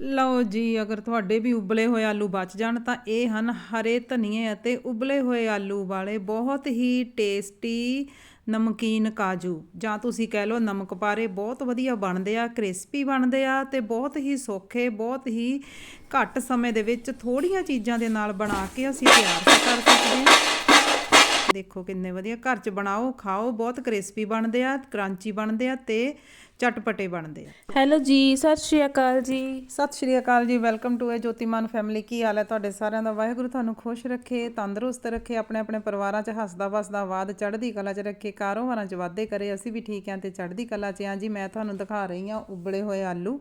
ਲਓ ਜੀ, ਅਗਰ ਤੁਹਾਡੇ ਵੀ ਉਬਲੇ ਹੋਏ ਆਲੂ ਬਚ ਜਾਣ ਤਾਂ ਇਹ ਹਨ ਹਰੇ ਧਨੀਏ ਅਤੇ ਉਬਲੇ ਹੋਏ ਆਲੂ ਵਾਲੇ ਬਹੁਤ ਹੀ ਟੇਸਟੀ ਨਮਕੀਨ ਕਾਜੂ। ਜਾਂ ਤੁਸੀਂ ਕਹਿ ਲਓ ਨਮਕ ਪਾਰੇ ਬਹੁਤ ਵਧੀਆ ਬਣਦੇ ਆ, ਕ੍ਰਿਸਪੀ ਬਣਦੇ ਆ ਤੇ ਬਹੁਤ ਹੀ ਸੌਖੇ, ਬਹੁਤ ਹੀ ਘੱਟ ਸਮੇਂ ਦੇ ਵਿੱਚ ਥੋੜੀਆਂ ਚੀਜ਼ਾਂ ਦੇ ਨਾਲ ਬਣਾ ਕੇ ਅਸੀਂ ਤਿਆਰ ਕਰ ਸਕਦੇ ਹਾਂ। ਦੇਖੋ ਕਿੰਨੇ ਵਧੀਆ ਘਰ 'ਚ ਬਣਾਓ, ਖਾਓ, ਬਹੁਤ ਕ੍ਰਿਸਪੀ ਬਣਦੇ ਆ, ਕਰੰਚੀ ਬਣਦੇ ਆ ਤੇ ਚਟਪਟੇ ਬਣਦੇ ਆ। ਹੈਲੋ ਜੀ ਸਤਿ ਸ਼੍ਰੀ ਅਕਾਲ ਜੀ। ਸਤਿ ਸ਼੍ਰੀ ਅਕਾਲ ਜੀ welcome to A Jyotiman family ਕੀ ਹਾਲ ਹੈ ਤੁਹਾਡੇ ਸਾਰਿਆਂ ਦਾ? ਵਾਹਿਗੁਰੂ ਤੁਹਾਨੂੰ ਖੁਸ਼ ਰੱਖੇ ਤੰਦਰੁਸਤ ਰੱਖੇ ਆਪਣੇ ਆਪਣੇ ਪਰਿਵਾਰਾਂ 'ਚ ਹੱਸਦਾ ਵਸਦਾ ਬਾਦ ਚੜ੍ਹਦੀ ਕਲਾ 'ਚ ਰੱਖੇ ਕਾਰੋਬਾਰਾਂ 'ਚ ਵਾਧੇ ਕਰੇ ਅਸੀਂ ਵੀ ਠੀਕ ਹਾਂ ਤੇ ਚੜ੍ਹਦੀ ਕਲਾ 'ਚ ਹਾਂ। ਜੀ ਮੈਂ ਤੁਹਾਨੂੰ ਦਿਖਾ ਰਹੀ ਹਾਂ ਉਬਲੇ ਹੋਏ ਆਲੂ।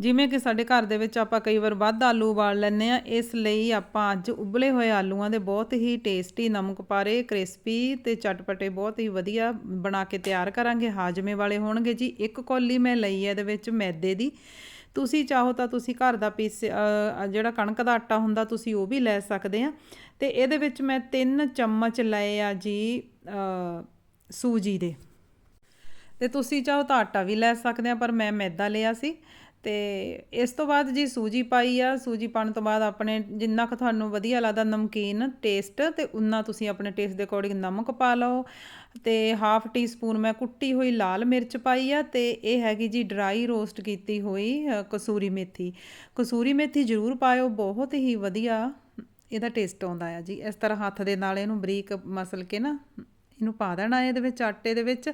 ਜਿਵੇਂ ਕਿ ਸਾਡੇ ਘਰ ਦੇ ਵਿੱਚ ਆਪਾਂ ਕਈ ਵਾਰ ਵੱਧ ਆਲੂ ਉਬਾਲ ਲੈਂਦੇ ਆ ਇਸ ਲਈ ਆਪਾਂ ਅੱਜ ਉਬਲੇ ਹੋਏ ਆਲੂਆਂ ਦੇ ਬਹੁਤ ਹੀ ਟੇਸਟੀ ਨਮਕ ਪਾਰੇ ਕ੍ਰਿਸਪੀ ਤੇ ਚਟਪਟੇ ਬਹੁਤ ਹੀ ਵਧੀਆ ਬਣਾ ਕੇ ਤਿਆਰ ਕਰਾਂਗੇ। ਹਾਜਮੇ ਵਾਲੇ ਹੋਣਗੇ ਜੀ। ਇੱਕ ਕੌਲੀ ਮੈਂ ਲਈ ਹੈ ਇਹਦੇ ਵਿੱਚ ਮੈਦੇ ਦੀ। ਤੁਸੀਂ ਚਾਹੋ ਤਾਂ ਤੁਸੀਂ ਘਰ ਦਾ ਪੀਸ ਜਿਹੜਾ ਕਣਕ ਦਾ ਆਟਾ ਹੁੰਦਾ ਤੁਸੀਂ ਉਹ ਵੀ ਲੈ ਸਕਦੇ ਆ ਤੇ ਇਹਦੇ ਵਿੱਚ ਮੈਂ 3 ਚਮਚ ਲਏ ਆ ਜੀ ਸੂਜੀ ਦੇ। ਤੇ ਤੁਸੀਂ ਚਾਹੋ ਤਾਂ ਆਟਾ ਵੀ ਲੈ ਸਕਦੇ ਆ ਪਰ ਮੈਂ ਮੈਦਾ ਲਿਆ ਸੀ। ਅਤੇ ਇਸ ਤੋਂ ਬਾਅਦ ਜੀ ਸੂਜੀ ਪਾਈ ਆ, ਸੂਜੀ ਪਾਉਣ ਤੋਂ ਬਾਅਦ ਆਪਣੇ ਜਿੰਨਾ ਕੁ ਤੁਹਾਨੂੰ ਵਧੀਆ ਲੱਗਦਾ ਨਮਕੀਨ ਟੇਸਟ ਅਤੇ ਉਨਾ ਤੁਸੀਂ ਆਪਣੇ ਟੇਸਟ ਦੇ ਅਕੋਰਡਿੰਗ ਨਮਕ ਪਾ ਲਓ ਅਤੇ ਹਾਫ ਟੀ ਸਪੂਨ ਮੈਂ ਕੁੱਟੀ ਹੋਈ ਲਾਲ ਮਿਰਚ ਪਾਈ ਆ ਅਤੇ ਇਹ ਹੈਗੀ ਜੀ ਡਰਾਈ ਰੋਸਟ ਕੀਤੀ ਹੋਈ ਕਸੂਰੀ ਮੇਥੀ। ਕਸੂਰੀ ਮੇਥੀ ਜ਼ਰੂਰ ਪਾਇਓ, ਬਹੁਤ ਹੀ ਵਧੀਆ ਇਹਦਾ ਟੇਸਟ ਆਉਂਦਾ ਆ ਜੀ। ਇਸ ਤਰ੍ਹਾਂ ਹੱਥ ਦੇ ਨਾਲ ਇਹਨੂੰ ਬਰੀਕ ਮਸਲ ਕੇ ਨਾ, ਇਹਨੂੰ ਪਾ ਦੇਣਾ ਇਹਦੇ ਵਿੱਚ, ਆਟੇ ਦੇ ਵਿੱਚ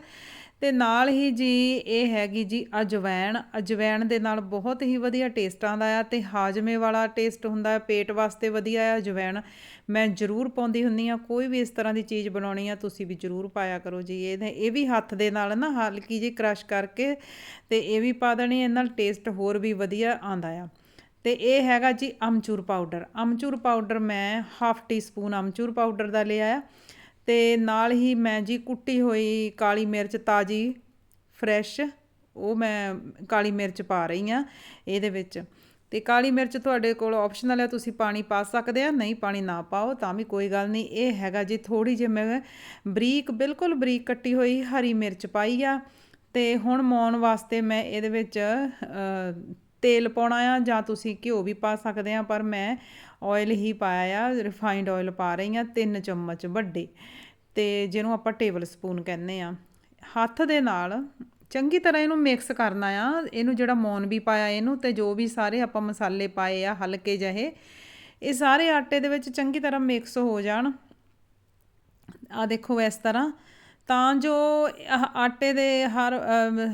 ਤੇ ਨਾਲ ਹੀ ਜੀ ਇਹ ਹੈਗੀ ਜੀ ਅਜਵੈਣ। ਅਜਵੈਣ ਦੇ ਨਾਲ ਬਹੁਤ ਹੀ ਵਧੀਆ ਟੇਸਟ ਆਉਂਦਾ ਆ ਤੇ ਹਾਜਮੇ ਵਾਲਾ ਟੇਸਟ ਹੁੰਦਾ ਹੈ ਪੇਟ ਵਾਸਤੇ ਵਧੀਆ ਆ ਅਜਵੈਣ। ਮੈਂ ਜ਼ਰੂਰ ਪਾਉਂਦੀ ਹੁੰਨੀ ਆ ਕੋਈ ਵੀ ਇਸ ਤਰ੍ਹਾਂ ਦੀ ਚੀਜ਼ ਬਣਾਉਣੀ ਆ, ਤੁਸੀਂ ਵੀ ਜ਼ਰੂਰ ਪਾਇਆ ਕਰੋ ਜੀ। ਇਹ ਇਹ ਵੀ ਹੱਥ ਦੇ ਨਾਲ ਨਾ ਹਲਕੀ ਜੀ ਕ੍ਰਸ਼ ਕਰਕੇ ਤੇ ਇਹ ਵੀ ਪਾ ਦੇਣੀ ਇਹ ਨਾਲ ਟੇਸਟ ਹੋਰ ਵੀ ਵਧੀਆ ਆਉਂਦਾ ਆ। ਤੇ ਇਹ ਹੈਗਾ ਜੀ ਅਮਚੂਰ ਪਾਊਡਰ। ਅਮਚੂਰ ਪਾਊਡਰ ਮੈਂ half teaspoon amchur powder ਦਾ ਲਿਆ ਆ। ਅਤੇ ਨਾਲ ਹੀ ਮੈਂ ਜੀ ਕੁੱਟੀ ਹੋਈ ਕਾਲੀ ਮਿਰਚ ਤਾਜੀ, ਫਰੈਸ਼, ਉਹ ਮੈਂ ਕਾਲੀ ਮਿਰਚ ਪਾ ਰਹੀ ਹਾਂ ਇਹਦੇ ਵਿੱਚ। ਤੇ ਕਾਲੀ ਮਿਰਚ ਤੁਹਾਡੇ ਕੋਲ ਆਪਸ਼ਨਲ ਹੈ, ਤੁਸੀਂ ਪਾਣੀ ਪਾ ਸਕਦੇ ਆ, ਨਹੀਂ ਪਾਣੀ ਨਾ ਪਾਓ ਤਾਂ ਵੀ ਕੋਈ ਗੱਲ ਨਹੀਂ। ਇਹ ਹੈਗਾ ਜੀ ਥੋੜੀ ਜਿਹੀ ਮੈਂ ਬਰੀਕ, ਬਿਲਕੁਲ ਬਰੀਕ ਕੱਟੀ ਹੋਈ ਹਰੀ ਮਿਰਚ ਪਾਈ ਆ ਤੇ ਹੁਣ ਮੌਣ ਵਾਸਤੇ ਮੈਂ ਇਹਦੇ ਵਿੱਚ ਤੇਲ ਪਾਉਣਾ ਆ ਜਾਂ ਤੁਸੀਂ ਘਿਓ ਵੀ ਪਾ ਸਕਦੇ ਆ, ਪਰ ਮੈਂ ਆਇਲ ਹੀ ਪਾਇਆ ਆ ਰਿਫਾਈਨਡ ਆਇਲ ਪਾ ਰਹੀ ਆ 3 ਚਮਚ ਵੱਡੇ। ਤੇ ਜਿਹਨੂੰ ਆਪਾਂ ਟੇਬਲ ਸਪੂਨ ਕਹਿੰਦੇ ਆ ਹੱਥ ਦੇ ਨਾਲ ਚੰਗੀ ਤਰ੍ਹਾਂ ਇਹਨੂੰ ਮਿਕਸ ਕਰਨਾ ਆ। ਇਹਨੂੰ ਜਿਹੜਾ ਮੌਨ ਵੀ ਪਾਇਆ ਇਹਨੂੰ ਤੇ ਜੋ ਵੀ ਸਾਰੇ ਆਪਾਂ ਮਸਾਲੇ ਪਾਏ ਆ, ਹਲਕੇ ਜਿਹੇ, ਇਹ ਸਾਰੇ ਆਟੇ ਦੇ ਵਿੱਚ ਚੰਗੀ ਤਰ੍ਹਾਂ ਮਿਕਸ ਹੋ ਜਾਣ। ਆ ਦੇਖੋ ਇਸ ਤਰ੍ਹਾਂ ਤਾਂ ਜੋ ਆਟੇ ਦੇ ਹਰ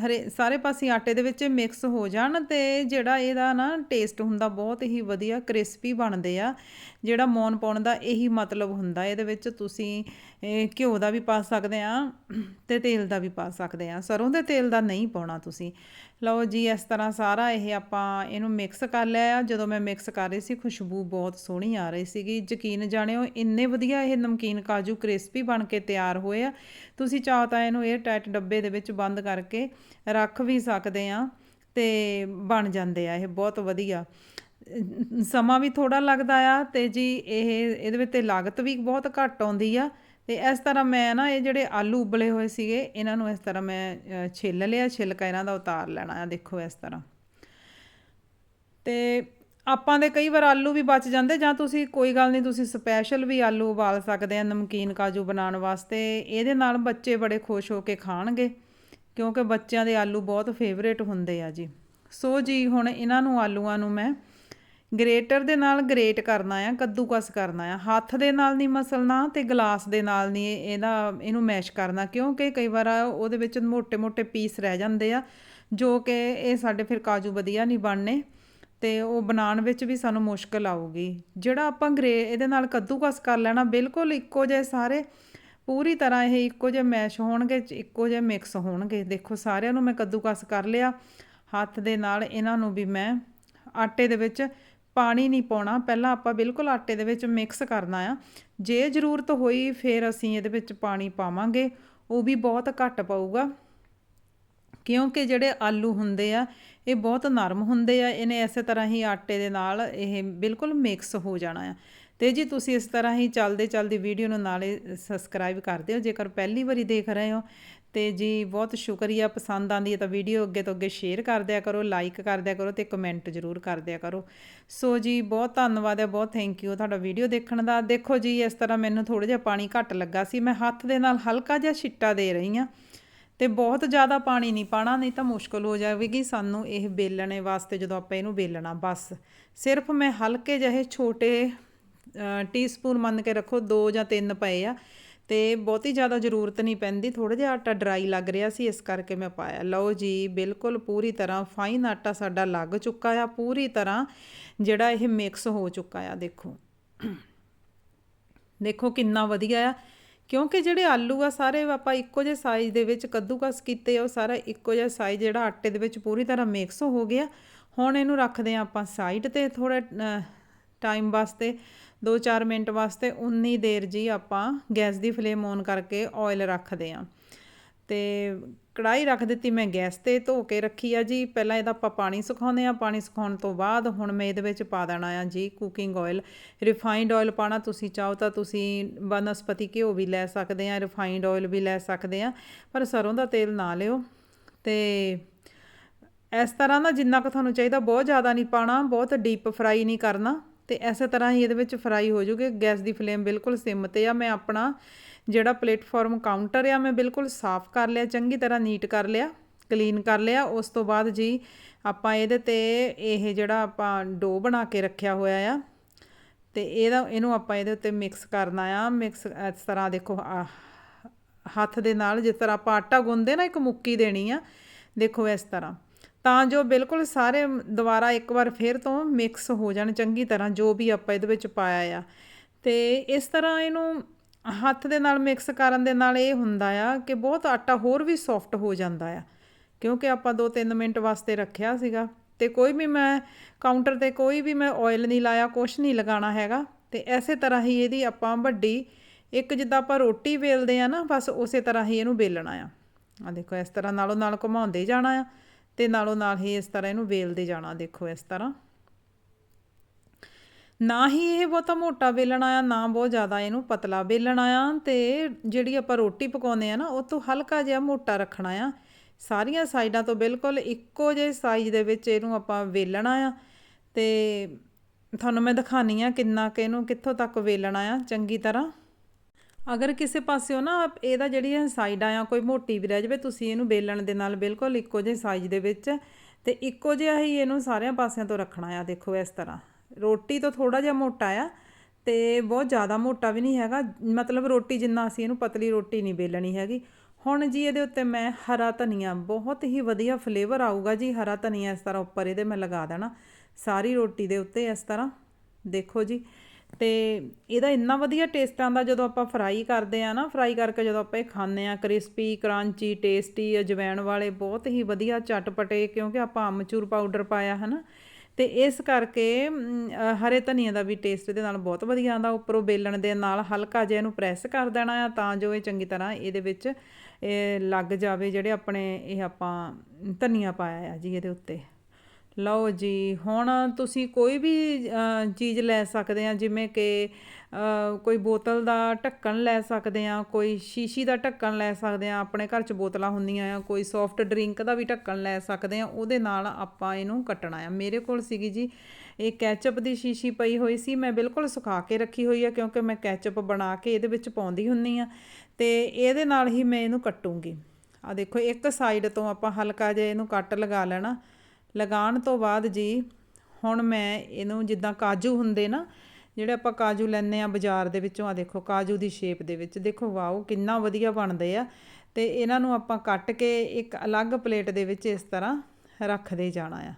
ਹਰੇ, ਸਾਰੇ ਪਾਸੇ ਆਟੇ ਦੇ ਵਿੱਚ ਮਿਕਸ ਹੋ ਜਾਣ ਤੇ ਜਿਹੜਾ ਇਹਦਾ ਨਾ ਟੇਸਟ ਹੁੰਦਾ ਬਹੁਤ ਹੀ ਵਧੀਆ ਕ੍ਰਿਸਪੀ ਬਣਦੇ ਆ। ਜਿਹੜਾ ਮੌਨ ਪਾਉਣ ਦਾ ਇਹੀ ਮਤਲਬ ਹੁੰਦਾ। ਇਹਦੇ ਵਿੱਚ ਤੁਸੀਂ ਘਿਓ ਦਾ ਵੀ ਪਾ ਸਕਦੇ ਆ ਤੇ ਤੇਲ ਦਾ ਵੀ ਪਾ ਸਕਦੇ ਆ। ਸਰੋਂ ਦੇ ਤੇਲ ਦਾ ਨਹੀਂ ਪਾਉਣਾ ਤੁਸੀਂ। ਲਓ ਜੀ, ਇਸ ਤਰ੍ਹਾਂ ਸਾਰਾ ਇਹ ਆਪਾਂ ਇਹਨੂੰ ਮਿਕਸ ਕਰ ਲਿਆ ਆ। ਜਦੋਂ ਮੈਂ ਮਿਕਸ ਕਰ ਰਹੀ ਸੀ, ਖੁਸ਼ਬੂ ਬਹੁਤ ਸੋਹਣੀ ਆ ਰਹੀ ਸੀਗੀ। ਯਕੀਨ ਜਾਣਿਓ, ਇੰਨੇ ਵਧੀਆ ਇਹ ਨਮਕੀਨ ਕਾਜੂ ਕ੍ਰਿਸਪੀ ਬਣ ਕੇ ਤਿਆਰ ਹੋਏ ਆ। ਤੁਸੀਂ ਚਾਹੋ ਤਾਂ ਇਹਨੂੰ 에ਅਰ ਟਾਈਟ ਡੱਬੇ ਦੇ ਵਿੱਚ ਬੰਦ ਕਰਕੇ ਰੱਖ ਵੀ ਸਕਦੇ ਆ ਤੇ ਬਣ ਜਾਂਦੇ ਆ ਇਹ। ਬਹੁਤ ਵਧੀਆ। ਸਮਾਂ ਵੀ ਥੋੜਾ ਲੱਗਦਾ ਆ ਤੇ ਜੀ ਇਹ, ਇਹਦੇ ਵਿੱਚ ਤੇ ਲਾਗਤ ਵੀ ਬਹੁਤ ਘੱਟ ਆਉਂਦੀ ਆ ਤੇ ਇਸ ਤਰ੍ਹਾਂ ਮੈਂ ਨਾ ਇਹ ਜਿਹੜੇ ਆਲੂ ਉਬਲੇ ਹੋਏ ਸੀਗੇ, ਇਹਨਾਂ ਨੂੰ ਇਸ ਤਰ੍ਹਾਂ ਮੈਂ ਛਿੱਲ ਲਿਆ ਛਿਲਕਾ ਇਹਨਾਂ ਦਾ ਉਤਾਰ ਲੈਣਾ ਆ, ਦੇਖੋ ਇਸ ਤਰ੍ਹਾਂ। ਤੇ ਆਪਾਂ ਦੇ ਕਈ ਵਾਰ ਆਲੂ ਵੀ ਬਚ ਜਾਂਦੇ, ਜਾਂ ਤੁਸੀਂ, ਕੋਈ ਗੱਲ ਨਹੀਂ, ਤੁਸੀਂ ਸਪੈਸ਼ਲ ਵੀ ਆਲੂ ਉਬਾਲ ਸਕਦੇ ਆ ਨਮਕੀਨ ਕਾਜੂ ਬਣਾਉਣ ਵਾਸਤੇ, ਇਹਦੇ ਨਾਲ ਬੱਚੇ ਬੜੇ ਖੁਸ਼ ਹੋ ਕੇ ਖਾਣਗੇ, ਕਿਉਂਕਿ ਬੱਚਿਆਂ ਦੇ ਆਲੂ ਬਹੁਤ ਫੇਵਰੇਟ ਹੁੰਦੇ ਆ ਜੀ। ਸੋ ਜੀ, ਹੁਣ ਇਹਨਾਂ ਨੂੰ, ਆਲੂਆਂ ਨੂੰ ਮੈਂ ਗ੍ਰੇਟਰ ਦੇ ਨਾਲ ਗ੍ਰੇਟ ਕਰਨਾ ਆ, ਕੱਦੂਕਸ ਕਰਨਾ ਆ। ਹੱਥ ਦੇ ਨਾਲ ਨਹੀਂ ਮਸਲਣਾ ਤੇ ਗਲਾਸ ਦੇ ਨਾਲ ਨਹੀਂ ਇਹਦਾ, ਇਹਨੂੰ ਮੈਸ਼ ਕਰਨਾ, ਕਿਉਂਕਿ ਕਈ ਵਾਰ ਉਹਦੇ ਵਿੱਚ ਮੋٹے-ਮੋٹے ਪੀਸ ਰਹਿ ਜਾਂਦੇ ਆ, ਜੋ ਕਿ ਇਹ ਸਾਡੇ ਫਿਰ ਕਾਜੂ ਵਧੀਆ ਨਹੀਂ ਬਣਨੇ ਤੇ ਉਹ ਬਣਾਉਣ ਵਿੱਚ ਵੀ ਸਾਨੂੰ ਮੁਸ਼ਕਲ ਆਊਗੀ। ਜਿਹੜਾ ਆਪਾਂ ਗ੍ਰੇ, ਇਹਦੇ ਨਾਲ ਕੱਦੂਕਸ ਕਰ ਲੈਣਾ, ਬਿਲਕੁਲ ਇੱਕੋ ਜਿਹੇ ਸਾਰੇ, ਪੂਰੀ ਤਰ੍ਹਾਂ ਇਹ ਇੱਕੋ ਜਿਹੇ ਮੈਸ਼ ਹੋਣਗੇ, ਇੱਕੋ ਜਿਹੇ ਮਿਕਸ ਹੋਣਗੇ। ਦੇਖੋ, ਸਾਰਿਆਂ ਨੂੰ ਮੈਂ ਕੱਦੂਕਸ ਕਰ ਲਿਆ। ਹੱਥ ਦੇ ਨਾਲ ਇਹਨਾਂ ਨੂੰ ਵੀ ਮੈਂ, ਆਟੇ ਦੇ ਵਿੱਚ ਪਾਣੀ ਨਹੀਂ ਪਾਉਣਾ, ਪਹਿਲਾਂ ਆਪਾਂ ਬਿਲਕੁਲ ਆਟੇ ਦੇ ਵਿੱਚ ਮਿਕਸ ਕਰਨਾ ਆ। ਜੇ ਜ਼ਰੂਰਤ ਹੋਈ ਫਿਰ ਅਸੀਂ ਇਹਦੇ ਵਿੱਚ ਪਾਣੀ ਪਾਵਾਂਗੇ, ਉਹ ਵੀ ਬਹੁਤ ਘੱਟ ਪਊਗਾ। ਕਿਉਂਕਿ ਜਿਹੜੇ ਆਲੂ ਹੁੰਦੇ ਆ, ਇਹ ਬਹੁਤ ਨਰਮ ਹੁੰਦੇ ਆ, ਇਹਨੇ ਇਸੇ ਤਰ੍ਹਾਂ ਹੀ ਆਟੇ ਦੇ ਨਾਲ ਇਹ ਬਿਲਕੁਲ ਮਿਕਸ ਹੋ ਜਾਣਾ ਆ। ਤੇ ਜੀ ਤੁਸੀਂ ਇਸ ਤਰ੍ਹਾਂ ਹੀ ਚੱਲਦੇ ਚੱਲਦੀ ਵੀਡੀਓ ਨੂੰ ਨਾਲੇ ਸਬਸਕ੍ਰਾਈਬ ਕਰ ਦਿਓ, ਜੇਕਰ ਪਹਿਲੀ ਵਾਰੀ ਦੇਖ ਰਹੇ ਹੋ ਤੇ ਜੀ ਬਹੁਤ ਸ਼ੁਕਰੀਆ ਪਸੰਦ ਆਂਦੀ ਹੈ ਤਾਂ ਵੀਡੀਓ ਅੱਗੇ ਤੋਂ ਅੱਗੇ ਸ਼ੇਅਰ ਕਰ ਦਿਆ ਕਰੋ ਲਾਈਕ ਕਰ ਦਿਆ ਕਰੋ ਤੇ ਕਮੈਂਟ ਜ਼ਰੂਰ ਕਰ ਦਿਆ ਕਰੋ। ਸੋ ਜੀ ਬਹੁਤ ਧੰਨਵਾਦ ਹੈ, ਬਹੁਤ ਥੈਂਕ ਯੂ ਤੁਹਾਡਾ ਵੀਡੀਓ ਦੇਖਣ ਦਾ। ਦੇਖੋ ਜੀ ਇਸ ਤਰ੍ਹਾਂ ਮੈਨੂੰ ਥੋੜਾ ਜਿਹਾ ਪਾਣੀ ਘੱਟ ਲੱਗਾ ਸੀ, ਮੈਂ ਹੱਥ ਦੇ ਨਾਲ ਹਲਕਾ ਜਿਹਾ ਛਿੱਟਾ ਦੇ ਰਹੀ ਹਾਂ ਤੇ ਬਹੁਤ ਜ਼ਿਆਦਾ ਪਾਣੀ ਨਹੀਂ ਪਾਣਾ, ਨਹੀਂ ਤਾਂ ਮੁਸ਼ਕਲ ਹੋ ਜਾਵੇਗੀ ਸਾਨੂੰ ਇਹ ਬੇਲਣੇ ਵਾਸਤੇ ਜਦੋਂ ਆਪਾਂ ਇਹਨੂੰ ਬੇਲਣਾ ਬਸ। ਸਿਰਫ ਮੈਂ ਹਲਕੇ ਜਿਹੇ ਛੋਟੇ ਟੀਸਪੂਨ ਮੰਨ ਕੇ ਰੱਖੋ 2 ਜਾਂ 3 ਪਏ ਆ। ਤੇ ਬਹੁਤੀ ਜ਼ਿਆਦਾ ਜ਼ਰੂਰਤ ਨਹੀਂ ਪੈਂਦੀ। ਥੋੜਾ ਜਿਹਾ ਆਟਾ ਡਰਾਈ ਲੱਗ ਰਿਹਾ ਸੀ, ਇਸ ਕਰਕੇ ਮੈਂ ਪਾਇਆ। ਲਓ ਜੀ, ਬਿਲਕੁਲ ਪੂਰੀ ਤਰ੍ਹਾਂ ਫਾਈਨ ਆਟਾ ਸਾਡਾ ਲੱਗ ਚੁੱਕਾ ਆ। ਪੂਰੀ ਤਰ੍ਹਾਂ ਜਿਹੜਾ ਇਹ ਮਿਕਸ ਹੋ ਚੁੱਕਾ ਆ, ਦੇਖੋ। ਦੇਖੋ ਕਿੰਨਾ ਵਧੀਆ ਆ। ਕਿਉਂਕਿ ਜਿਹੜੇ ਆਲੂ ਆ, ਸਾਰੇ ਆਪਾਂ ਇੱਕੋ ਜਿਹੇ ਸਾਈਜ਼ ਦੇ ਵਿੱਚ ਕੱਦੂਕਸ ਕੀਤੇ ਆ, ਉਹ ਸਾਰਾ ਇੱਕੋ ਜਿਹਾ ਸਾਈਜ਼ ਜਿਹੜਾ ਆਟੇ ਦੇ ਵਿੱਚ ਪੂਰੀ ਤਰ੍ਹਾਂ ਮਿਕਸ ਹੋ ਗਿਆ। ਹੁਣ ਇਹਨੂੰ ਰੱਖਦੇ ਆ ਆਪਾਂ ਸਾਈਡ ਤੇ ਥੋੜਾ ਟਾਈਮ ਵਾਸਤੇ। 2-4 ਮਿੰਟ ਵਾਸਤੇ ਉਨੀ ਦੇਰ ਜੀ ਆਪਾਂ ਗੈਸ ਦੀ ਫਲੇਮ ਔਨ ਕਰਕੇ ਆਇਲ ਰੱਖਦੇ ਆ ਤੇ ਕੜਾਈ ਰੱਖ ਦਿੱਤੀ, ਮੈਂ ਗੈਸ ਤੇ ਧੋ ਕੇ ਰੱਖੀ ਆ ਜੀ। ਪਹਿਲਾਂ ਇਹਦਾ ਆਪਾਂ ਪਾਣੀ ਸੁਖਾਉਂਦੇ ਆ ਪਾਣੀ ਸੁਖਾਉਣ ਤੋਂ ਬਾਅਦ ਹੁਣ ਮੈਂ ਇਹਦੇ ਵਿੱਚ ਪਾ ਦੇਣਾ ਆ ਜੀ ਕੁਕਿੰਗ ਆਇਲ ਰਿਫਾਈਨਡ ਆਇਲ ਪਾਣਾ ਤੁਸੀਂ ਚਾਹੋ ਤਾਂ ਤੁਸੀਂ ਬਨਸਪਤੀ ਘਿਓ ਵੀ ਲੈ ਸਕਦੇ ਆ ਰਿਫਾਈਨਡ ਆਇਲ ਵੀ ਲੈ ਸਕਦੇ ਆ ਪਰ ਸਰੋਂ ਦਾ ਤੇਲ ਨਾ ਲਿਓ। ਤੇ ਇਸ ਤਰ੍ਹਾਂ ਦਾ ਜਿੰਨਾ ਕੁ ਤੁਹਾਨੂੰ ਚਾਹੀਦਾ, ਬਹੁਤ ਜ਼ਿਆਦਾ ਨਹੀਂ ਪਾਣਾ ਬਹੁਤ ਡੀਪ ਫਰਾਈ ਨਹੀਂ ਕਰਨਾ। ਤੇ ਐਸੇ ਤਰ੍ਹਾਂ ਹੀ ਇਹਦੇ ਵਿੱਚ ਫਰਾਈ ਹੋ ਜੂਗੇ। ਗੈਸ ਦੀ ਫਲੇਮ ਬਿਲਕੁਲ ਸਿਮ ਤੇ ਆ। ਮੈਂ ਆਪਣਾ ਜਿਹੜਾ ਪਲੇਟਫਾਰਮ ਕਾਊਂਟਰ ਆ ਮੈਂ ਬਿਲਕੁਲ ਸਾਫ਼ ਕਰ ਲਿਆ ਚੰਗੀ ਤਰ੍ਹਾਂ ਨੀਟ ਕਰ ਲਿਆ ਕਲੀਨ ਕਰ ਲਿਆ। ਉਸ ਤੋਂ ਬਾਅਦ ਜੀ ਆਪਾਂ ਇਹਦੇ ਤੇ ਇਹ ਜਿਹੜਾ ਆਪਾਂ ਡੋ ਬਣਾ ਕੇ ਰੱਖਿਆ ਹੋਇਆ ਆ ਤੇ ਇਹਦਾ ਇਹਨੂੰ ਆਪਾਂ ਇਹਦੇ ਉੱਤੇ ਮਿਕਸ ਕਰਨਾ ਆ। ਮਿਕਸ ਇਸ ਤਰ੍ਹਾਂ ਦੇਖੋ ਆਹ, ਹੱਥ ਦੇ ਨਾਲ ਜਿਸ ਤਰ੍ਹਾਂ ਆਪਾਂ ਆਟਾ ਗੁੰਨਦੇ ਨਾ ਇੱਕ ਮੁੱਕੀ ਦੇਣੀ ਆ ਦੇਖੋ ਇਸ ਤਰ੍ਹਾਂ। ਤਾਂ ਜੋ ਬਿਲਕੁਲ ਸਾਰੇ ਦੁਬਾਰਾ ਇੱਕ ਵਾਰ ਫੇਰ ਤੋਂ ਮਿਕਸ ਹੋ ਜਾਣ ਚੰਗੀ ਤਰ੍ਹਾਂ ਜੋ ਵੀ ਆਪਾਂ ਇਹਦੇ ਵਿੱਚ ਪਾਇਆ ਆ। ਤੇ ਇਸ ਤਰ੍ਹਾਂ ਇਹਨੂੰ ਹੱਥ ਦੇ ਨਾਲ ਮਿਕਸ ਕਰਨ ਦੇ ਨਾਲ ਇਹ ਹੁੰਦਾ ਆ ਕਿ ਬਹੁਤ ਆਟਾ ਹੋਰ ਵੀ ਸੌਫਟ ਹੋ ਜਾਂਦਾ ਆ। ਕਿਉਂਕਿ ਆਪਾਂ 2-3 ਮਿੰਟ ਵਾਸਤੇ ਰੱਖਿਆ ਸੀਗਾ ਤੇ ਕੋਈ ਵੀ ਮੈਂ ਕਾਊਂਟਰ ਤੇ ਕੋਈ ਵੀ ਮੈਂ ਆਇਲ ਨਹੀਂ ਲਾਇਆ, ਕੁਛ ਨਹੀਂ ਲਗਾਉਣਾ ਹੈਗਾ। ਤੇ ਐਸੇ ਤਰ੍ਹਾਂ ਹੀ ਇਹਦੀ ਆਪਾਂ ਵੱਡੀ ਇੱਕ ਜਿੱਦਾਂ ਆਪਾਂ ਰੋਟੀ ਵੇਲਦੇ ਆ ਨਾ, ਬਸ ਉਸੇ ਤਰ੍ਹਾਂ ਹੀ ਇਹਨੂੰ ਵੇਲਣਾ ਆ। ਆ ਦੇਖੋ, ਇਸ ਤਰ੍ਹਾਂ ਨਾਲੋਂ ਨਾਲ ਘੁਮਾਉਂਦੇ ਜਾਣਾ ਆ। ਤੇ ਨਾਲੋਂ ਨਾਲ ਹੀ ਇਸ ਤਰ੍ਹਾਂ ਇਹਨੂੰ ਵੇਲਦੇ ਜਾਣਾ, ਦੇਖੋ ਇਸ ਤਰ੍ਹਾਂ। ਨਾ ਹੀ ਇਹ ਬਹੁਤਾ ਮੋਟਾ ਵੇਲਣਾ ਆ ਨਾ ਬਹੁਤ ਜ਼ਿਆਦਾ ਇਹਨੂੰ ਪਤਲਾ ਵੇਲਣਾ ਆ ਤੇ ਜਿਹੜੀ ਆਪਾਂ ਰੋਟੀ ਪਕਾਉਂਦੇ ਆ ਨਾ, ਉਹ ਤੋਂ ਹਲਕਾ ਜਿਹਾ ਮੋਟਾ ਰੱਖਣਾ ਆ। ਸਾਰੀਆਂ ਸਾਈਡਾਂ ਤੋਂ ਬਿਲਕੁਲ ਇੱਕੋ ਜਿਹੇ ਸਾਈਜ਼ ਦੇ ਵਿੱਚ ਇਹਨੂੰ ਆਪਾਂ ਵੇਲਣਾ ਆ ਤੇ ਤੁਹਾਨੂੰ ਮੈਂ ਦਿਖਾਣੀ ਆ ਕਿੰਨਾ ਕਿ ਇਹਨੂੰ ਕਿੱਥੋਂ ਤੱਕ ਵੇਲਣਾ ਆ, ਚੰਗੀ ਤਰ੍ਹਾਂ। ਅਗਰ ਕਿਸੇ ਪਾਸਿਓ ਨਾ ਇਹਦਾ ਜਿਹੜੀਆਂ ਸਾਈਡਾਂ ਆ ਕੋਈ ਮੋਟੀ ਵੀ ਰਹਿ ਜਾਵੇ, ਤੁਸੀਂ ਇਹਨੂੰ ਵੇਲਣ ਦੇ ਨਾਲ ਬਿਲਕੁਲ ਇੱਕੋ ਜਿਹੇ ਸਾਈਜ਼ ਦੇ ਵਿੱਚ ਤੇ ਇੱਕੋ ਜਿਹਾ ਹੀ ਇਹਨੂੰ ਸਾਰਿਆਂ ਪਾਸਿਆਂ ਤੋਂ ਰੱਖਣਾ ਆ, ਦੇਖੋ ਇਸ ਤਰ੍ਹਾਂ। ਰੋਟੀ ਤੋਂ ਥੋੜਾ ਜਿਹਾ ਮੋਟਾ ਆ ਤੇ ਬਹੁਤ ਜ਼ਿਆਦਾ ਮੋਟਾ ਵੀ ਨਹੀਂ ਹੈਗਾ, ਮਤਲਬ ਰੋਟੀ ਜਿੰਨਾ ਅਸੀਂ ਇਹਨੂੰ ਪਤਲੀ ਰੋਟੀ ਨਹੀਂ ਵੇਲਣੀ ਹੈਗੀ। ਹੁਣ ਜੀ ਇਹਦੇ ਉੱਤੇ ਮੈਂ ਹਰਾ ਧਨੀਆ, ਬਹੁਤ ਹੀ ਵਧੀਆ ਫਲੇਵਰ ਆਊਗਾ ਜੀ ਹਰਾ ਧਨੀਆ ਇਸ ਤਰ੍ਹਾਂ ਉੱਪਰ ਇਹਦੇ ਮੈਂ ਲਗਾ ਦੇਣਾ। ਸਾਰੀ ਰੋਟੀ ਦੇ ਉੱਤੇ ਇਸ ਤਰ੍ਹਾਂ, ਦੇਖੋ ਜੀ। ਤੇ ਇਹਦਾ ਇੰਨਾ ਵਧੀਆ ਟੇਸਟ ਆਉਂਦਾ ਜਦੋਂ ਆਪਾਂ ਫਰਾਈ ਕਰਦੇ ਆ ਨਾ ਫਰਾਈ ਕਰਕੇ ਜਦੋਂ ਆਪਾਂ ਇਹ ਖਾਂਦੇ ਆ ਕ੍ਰਿਸਪੀ ਕ੍ਰਾਂਚੀ ਟੇਸਟੀ ਅਜਵੈਣ ਵਾਲੇ ਬਹੁਤ ਹੀ ਵਧੀਆ ਚਟਪਟੇ, ਕਿਉਂਕਿ ਆਪਾਂ ਅਮਚੂਰ ਪਾਊਡਰ ਪਾਇਆ ਹੈ ਨਾ ਤੇ ਇਸ ਕਰਕੇ ਹਰੇ ਧਨੀਆ ਦਾ ਵੀ ਟੇਸਟ ਇਹਦੇ ਨਾਲ ਬਹੁਤ ਵਧੀਆ ਆਉਂਦਾ। ਉੱਪਰੋਂ ਬੇਲਣ ਦੇ ਨਾਲ ਹਲਕਾ ਜਿਹਾ ਇਹਨੂੰ ਪ੍ਰੈਸ ਕਰ ਦੇਣਾ ਆ, ਤਾਂ ਜੋ ਇਹ ਚੰਗੀ ਤਰ੍ਹਾਂ ਇਹਦੇ ਵਿੱਚ ਲੱਗ ਜਾਵੇ ਜਿਹੜੇ ਆਪਣੇ ਇਹ ਆਪਾਂ ਧਨੀਆ ਪਾਇਆ ਆ ਜੀ ਇਹਦੇ ਉੱਤੇ। ਲਓ ਜੀ, ਹੁਣ ਤੁਸੀਂ ਕੋਈ ਵੀ ਚੀਜ਼ ਲੈ ਸਕਦੇ ਆ, ਜਿਵੇਂ ਕਿ ਕੋਈ ਬੋਤਲ ਦਾ ਢੱਕਣ ਲੈ ਸਕਦੇ ਆ, ਕੋਈ ਸ਼ੀਸ਼ੀ ਦਾ ਢੱਕਣ ਲੈ ਸਕਦੇ ਆ, ਆਪਣੇ ਘਰ 'ਚ ਬੋਤਲਾਂ ਹੁੰਦੀਆਂ ਆ, ਕੋਈ ਸੌਫਟ ਡਰਿੰਕ ਦਾ ਵੀ ਢੱਕਣ ਲੈ ਸਕਦੇ ਆ, ਉਹਦੇ ਨਾਲ ਆਪਾਂ ਇਹਨੂੰ ਕੱਟਣਾ ਆ। ਮੇਰੇ ਕੋਲ ਸੀਗੀ ਜੀ, ਇਹ ਕੈਚਅਪ ਦੀ ਸ਼ੀਸ਼ੀ ਪਈ ਹੋਈ ਸੀ, ਮੈਂ ਬਿਲਕੁਲ ਸੁਕਾ ਕੇ ਰੱਖੀ ਹੋਈ ਆ, ਕਿਉਂਕਿ ਮੈਂ ਕੈਚਅਪ ਬਣਾ ਕੇ ਇਹਦੇ ਵਿੱਚ ਪਾਉਂਦੀ ਹੁੰਨੀ ਆ, ਤੇ ਇਹਦੇ ਨਾਲ ਹੀ ਮੈਂ ਇਹਨੂੰ ਕੱਟੂੰਗੀ। ਆ ਦੇਖੋ, ਇੱਕ ਸਾਈਡ ਤੋਂ ਆਪਾਂ ਹਲਕਾ ਜਿਹਾ ਇਹਨੂੰ ਕੱਟ ਲਗਾ ਲੈਣਾ ਲਗਾਉਣ ਤੋਂ ਬਾਅਦ ਜੀ, ਹੁਣ ਮੈਂ ਇਹਨੂੰ ਜਿੱਦਾਂ ਕਾਜੂ ਹੁੰਦੇ ਨਾ, ਜਿਹੜੇ ਆਪਾਂ ਕਾਜੂ ਲੈਂਦੇ ਆ ਬਾਜ਼ਾਰ ਦੇ ਵਿੱਚੋਂ ਆ ਦੇਖੋ ਕਾਜੂ ਦੀ ਸ਼ੇਪ ਦੇ ਵਿੱਚ, ਦੇਖੋ ਵਾਓ ਕਿੰਨਾ ਵਧੀਆ ਬਣਦੇ ਆ। ਤੇ ਇਹਨਾਂ ਨੂੰ ਆਪਾਂ ਕੱਟ ਕੇ ਇੱਕ ਅਲੱਗ ਪਲੇਟ ਦੇ ਵਿੱਚ ਇਸ ਤਰ੍ਹਾਂ ਰੱਖਦੇ ਜਾਣਾ ਆ।